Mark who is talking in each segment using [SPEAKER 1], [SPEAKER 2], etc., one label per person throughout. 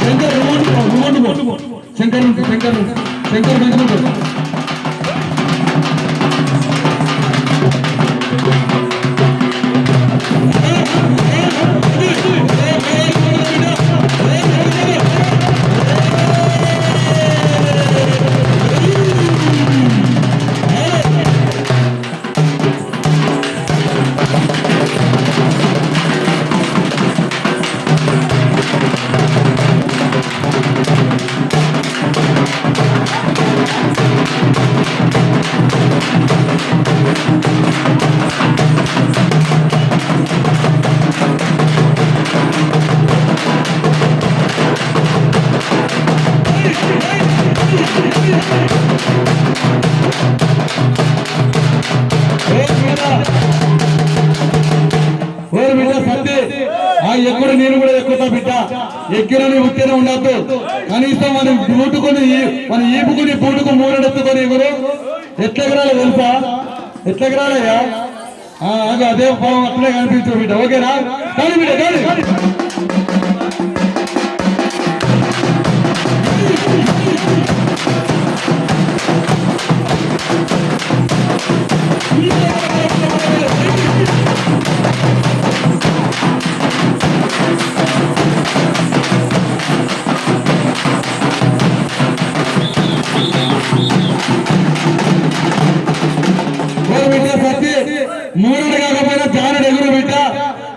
[SPEAKER 1] శంకర్ నువ్వు నువ్వు నువ్వు శంకర్ నుంచి శంకర్ నుంచి. శంకర్ ఎక్కుడు నేను కూడా ఎక్కుతా బిడ్డ. ఎక్కిరని ఉట్టిన ఉండద్దు. కనీసం మనం బూటుకొని మన ఈపుకుని పూటుకు మూడెత్తుకొని ఎగురు ఎట్లా తెలుసా? ఎట్లా అదే పాపం అట్లే కనిపించు బిడ్డ. ఓకేనా? కానీ బిడ్డ కానీ.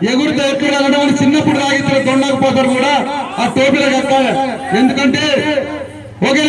[SPEAKER 1] ఎగురుతో ఎక్కడ వెళ్ళడం చిన్నప్పుడు రాగితే దొండకపోతారు కూడా. ఆ టోపీలో కట్టాలి ఎందుకంటే ఓకే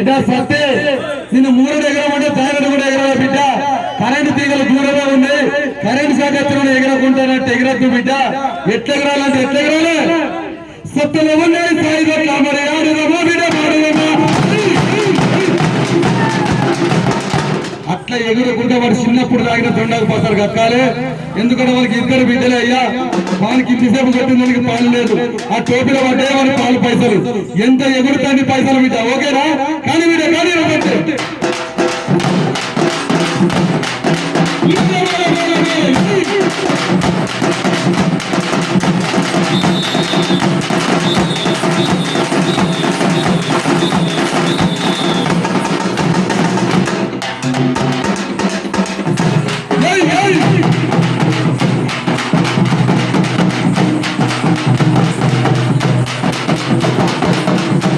[SPEAKER 1] బిడ్డ సత్తే నిన్ను మూడు దగ్గర ఉంటే తాగడం కూడా ఎగరాలి బిడ్డ? కరెంటు తీగలు దూరంగా ఉన్నాయి. కరెంటు శాఖ ఎత్తున ఎగరకుంటానంటే ఎగరద్దు బిడ్డ. ఎట్లా ఎగరాలంటే ఎట్లా ఎగరాలి? సత్తులు ఉన్నాయి సాయిగా ఎగురుకుంటే వాడు చిన్నప్పుడు తాగిన తొండకు పోతారు కక్కాలే ఎందుకంటే వాళ్ళకి ఇద్దరు బిడ్డలే అయ్యా. వానికి ఇంతసేపు కొట్టిన దానికి పాలు లేదు. ఆ టోపీలో పడ్డే వాడి పాలు పైసలు. ఎంత ఎగురుతాన్ని పైసలు బిడ్డ. ఓకేనా? కానీ బిడ్డ కానీ